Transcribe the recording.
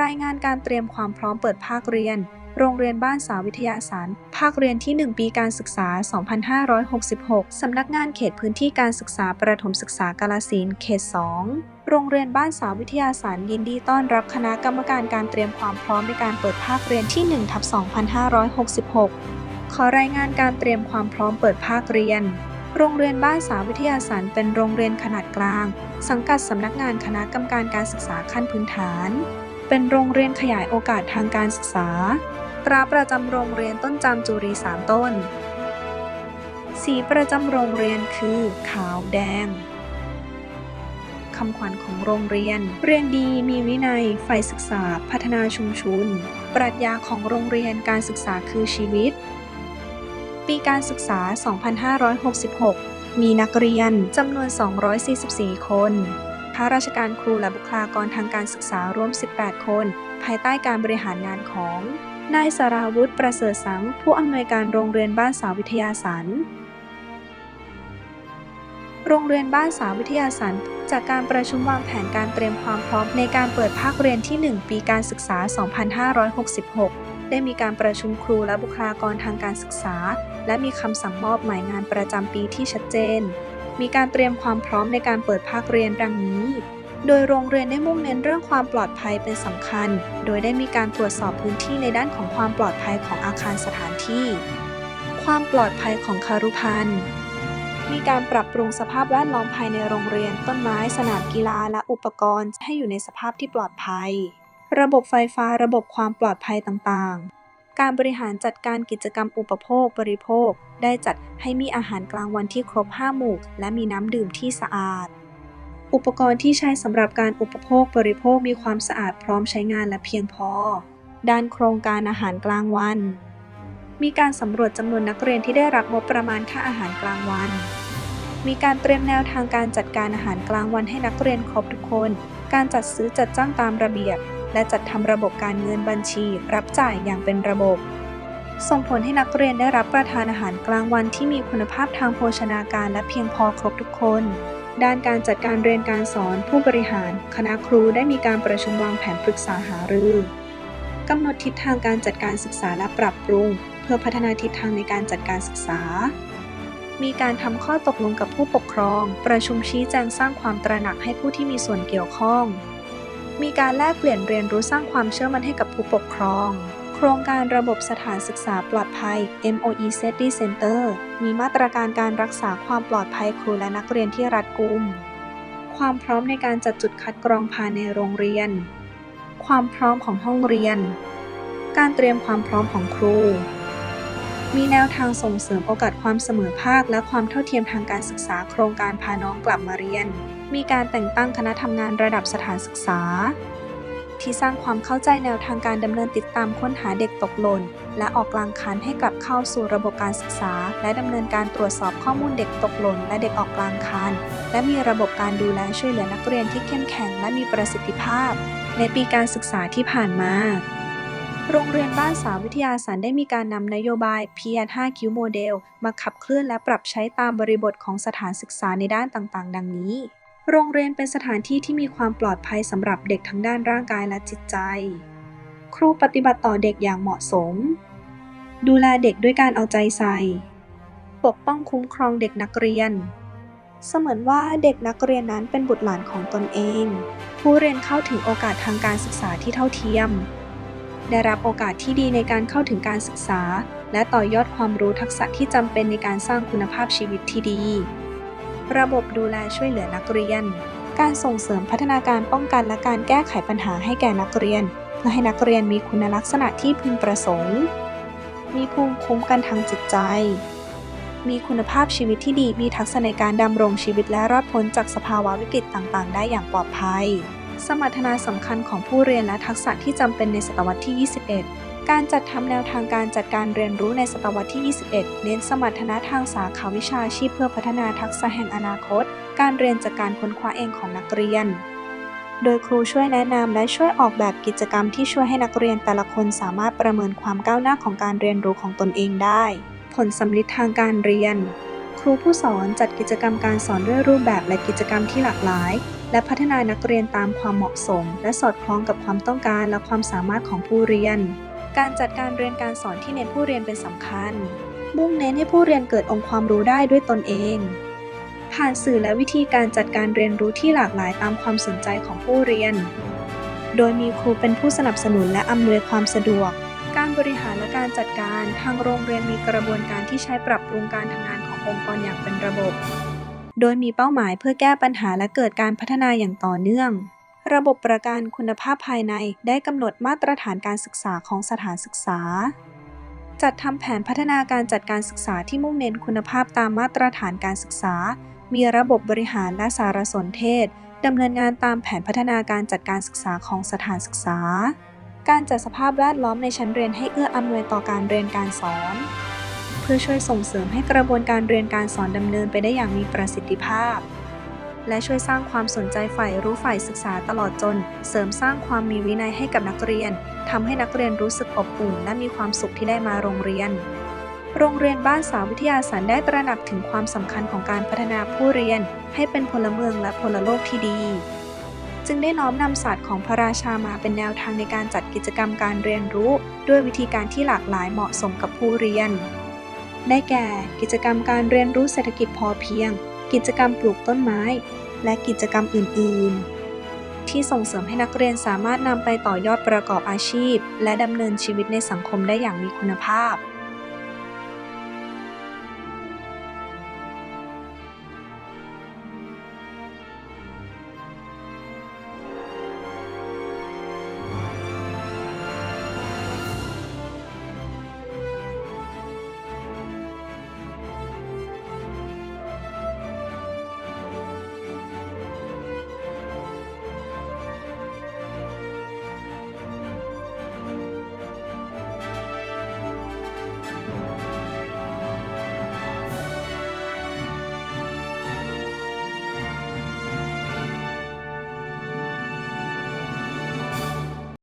รายงานการเตรียมความพร้อมเปิดภาคเรียน โรงเรียนบ้านสาวิทยาสาร ภาคเรียนที่ 1 ปีการศึกษา 2566 สำนักงานเขตพื้นที่การศึกษาประถมศึกษากาลสินเขต 2 โรงเรียนบ้านสาวิทยาสารยินดีต้อนรับคณะกรรมการการเตรียมความพร้อมในการเปิดภาคเรียนที่1ทับ2566 ขอรายงานการเตรียมความพร้อมเปิดภาคเรียนโรงเรียนบ้านสาวิทยาสารเป็นโรงเรียนขนาดกลาง สังกัดสำนักงานคณะกรรมการการศึกษาขั้นพื้นฐาน เป็นโรงเรียนขยายโอกาสทางการศึกษาตราประจำโรงเรียนต้นจามจุรีสามต้น สีประจำโรงเรียนคือ ขาวแดงคำขวัญของโรงเรียน เรียนดีมีวินัยใฝ่ศึกษา พัฒนาชุมชน ปรัชญาของโรงเรียนการศึกษาคือชีวิต ปีการศึกษา 2566 มีนักเรียนจำนวน 244 คน ข้าราชการครูและบุคลากรทางการศึกษารวม 18 คน ภายใต้การบริหารงานของนายสราวุธประเสริฐสัง ผู้อำนวยการโรงเรียนบ้านสาวิทยาสันโรงเรียนบ้านสาวิทยาสันจากการประชุมวางแผนการเตรียมความพร้อมในการเปิดภาคเรียนที่ 1 ปีการศึกษา 2566 ได้มีการประชุมครูและบุคลากรทางการศึกษา และมีคำสั่งมอบหมายงานประจำปีที่ชัดเจน มีการเตรียมความพร้อมในการเปิดภาคเรียนดังนี้ โดยโรงเรียนได้มุ่งเน้นเรื่องความปลอดภัยเป็นสำคัญ โดยได้มีการตรวจสอบพื้นที่ในด้านของความปลอดภัยของอาคารสถานที่ ความปลอดภัยของคารุพันธ์มีการปรับปรุงสภาพแวดล้อมภายในโรงเรียน ต้นไม้สนามกีฬาและอุปกรณ์ให้อยู่ในสภาพที่ปลอดภัย ระบบไฟฟ้าระบบความปลอดภัยต่างๆ การบริหารจัดการกิจกรรมอุปโภคบริโภค ได้จัดให้มีอาหารกลางวันที่ครบ 5 หมู่ และมีน้ำดื่มที่สะอาด อุปกรณ์ที่ใช้สำหรับการอุปโภคบริโภคมีความสะอาดพร้อมใช้งานและเพียงพอ ด้านโครงการอาหารกลางวัน มีการสำรวจจำนวนนักเรียนที่ได้รับงบประมาณค่าอาหารกลางวัน มีการเตรียมแนวทางการจัดการอาหารกลางวันให้นักเรียนครบทุกคน การจัดซื้อจัดจ้างตามระเบียบ และจัดทำระบบการเงินบัญชี รับจ่ายอย่างเป็นระบบ ส่งผลให้นักเรียนได้รับประทานอาหารกลางวันที่มีคุณภาพทางโภชนาการและเพียงพอครบทุกคน ด้านการจัดการเรียนการสอนผู้บริหาร คณะครูได้มีการประชุมวางแผนปรึกษาหารือกำหนดทิศทางการจัดการศึกษาและปรับปรุง เพื่อพัฒนาทิศทางในการจัดการศึกษา มีการทำข้อตกลงกับผู้ปกครอง ประชุมชี้แจงสร้างความตระหนักให้ผู้ที่มีส่วนเกี่ยวข้อง มีการแลกเปลี่ยนเรียนรู้สร้างความเชื่อมั่นให้กับผู้ปกครอง โครงการระบบสถานศึกษาปลอดภัย MOE Safety Center มีมาตรการการรักษาความปลอดภัยครูและนักเรียนที่รัดกุม ความพร้อมในการจัดจุดคัดกรองภายในโรงเรียน ความพร้อมของห้องเรียน การเตรียมความพร้อมของครู มีแนวทางส่งเสริมโอกาสความเสมอภาคและความเท่าเทียมทางการศึกษาโครงการพาน้องกลับมาเรียน มีการแต่งตั้งคณะทำงานระดับสถานศึกษา ที่สร้างความเข้าใจแนวทางการดำเนินติดตามค้นหาเด็กตกหล่น และออกกลางคันให้กลับเข้าสู่ระบบการศึกษา และดำเนินการตรวจสอบข้อมูลเด็กตกหล่น และเด็กออกกลางคัน และมีระบบการดูแลช่วยเหลือนักเรียนที่เข้มแข็งและมีประสิทธิภาพ ในปีการศึกษาที่ผ่านมาโรงเรียนบ้านสาวิทยาสันได้มีการนำนโยบาย P5 คิวโมเดลมาขับเคลื่อนและปรับใช้ตามบริบทของสถานศึกษาในด้านต่างๆ ดังนี้ โรงเรียนเป็นสถานที่ที่มีความปลอดภัยสำหรับเด็กทั้งด้านร่างกายและจิตใจ ครูปฏิบัติต่อเด็กอย่างเหมาะสม ดูแลเด็กด้วยการเอาใจใส่ ปกป้องคุ้มครองเด็กนักเรียน เสมือนว่าเด็กนักเรียนนั้นเป็นบุตรหลานของตนเอง ผู้เรียนเข้าถึงโอกาสทางการศึกษาที่เท่าเทียม ได้รับโอกาสที่ดีในการเข้าถึงการศึกษา และต่อยอดความรู้ทักษะที่จำเป็นในการสร้างคุณภาพชีวิตที่ดี ระบบดูแลช่วยเหลือนักเรียน การส่งเสริมพัฒนาการป้องกันและการแก้ไขปัญหาให้แก่นักเรียนเพื่อให้นักเรียนมีคุณลักษณะที่พึงประสงค์ มีภูมิคุ้มกันทางจิตใจ มีคุณภาพชีวิตที่ดี มีทักษะในการดำรงชีวิตและรอดพ้นจากสภาวะวิกฤตต่างๆ ได้อย่างปลอดภัย สมรรถนะสำคัญของผู้เรียนและทักษะที่จำเป็นในศตวรรษที่ 21 การจัดทำแนวทางการจัดการเรียนรู้ในศตวรรษที่ 21 เน้นสมรรถนะทางสาขาวิชาชีพเพื่อพัฒนาทักษะแห่งอนาคต การเรียนจากการค้นคว้าเองของนักเรียน โดยครูช่วยแนะนำและช่วยออกแบบกิจกรรมที่ช่วยให้นักเรียนแต่ละคนสามารถประเมินความก้าวหน้าของการเรียนรู้ของตนเองได้ ผลสำลิดทางการเรียน ครูผู้สอนจัดกิจกรรมการสอนด้วยรูปแบบและกิจกรรมที่หลากหลาย และพัฒนานักเรียนตามความเหมาะสม และสอดคล้องกับความต้องการและความสามารถของผู้เรียน การจัดการเรียนการสอนที่เน้นผู้เรียนเป็นสำคัญ มุ่งเน้นให้ผู้เรียนเกิดองค์ความรู้ได้ด้วยตนเอง ผ่านสื่อและวิธีการจัดการเรียนรู้ที่หลากหลายตามความสนใจของผู้เรียน โดยมีครูเป็นผู้สนับสนุนและอำนวยความสะดวก การบริหารและการจัดการทางโรงเรียนมีกระบวนการที่ใช้ปรับปรุงการทำงานขององค์กรอย่างเป็นระบบ โดยมีเป้าหมายเพื่อแก้ปัญหาและเกิดการพัฒนาอย่างต่อเนื่อง ระบบประกันคุณภาพภายในได้กำหนดมาตรฐานการศึกษาของสถานศึกษา จัดทำแผนพัฒนาการจัดการศึกษาที่มุ่งเน้นคุณภาพตามมาตรฐานการศึกษา มีระบบบริหารและสารสนเทศดำเนินงานตามแผนพัฒนาการจัดการศึกษาของสถานศึกษา การจัดสภาพแวดล้อมในชั้นเรียนให้เอื้ออำนวยต่อการเรียนการสอน เพื่อช่วยส่งเสริมให้กระบวนการเรียนการสอนดำเนินไปได้อย่างมีประสิทธิภาพ และช่วยสร้างความสนใจฝ่ายรู้ฝ่ายศึกษาตลอดจน เสริมสร้างความมีวินัยให้กับนักเรียนทำให้นักเรียนรู้สึกอบอุ่นและมีความสุขที่ได้มาโรงเรียน โรงเรียนบ้านสาววิทยาสันได้ตระหนักถึงความสำคัญของการพัฒนาผู้เรียน ให้เป็นพลเมืองและพลโลกที่ดี จึงได้น้อมนำศาสตร์ของพระราชามาเป็นแนวทางในการจัดกิจกรรมการเรียนรู้ ด้วยวิธีการที่หลากหลายเหมาะสมกับผู้เรียน ได้แก่ กิจกรรมการเรียนรู้เศรษฐกิจพอเพียง กิจกรรมปลูกต้นไม้ และกิจกรรมอื่น ๆ ที่ส่งเสริมให้นักเรียนสามารถนำไปต่อยอดประกอบอาชีพ และดำเนินชีวิตในสังคมได้อย่างมีคุณภาพ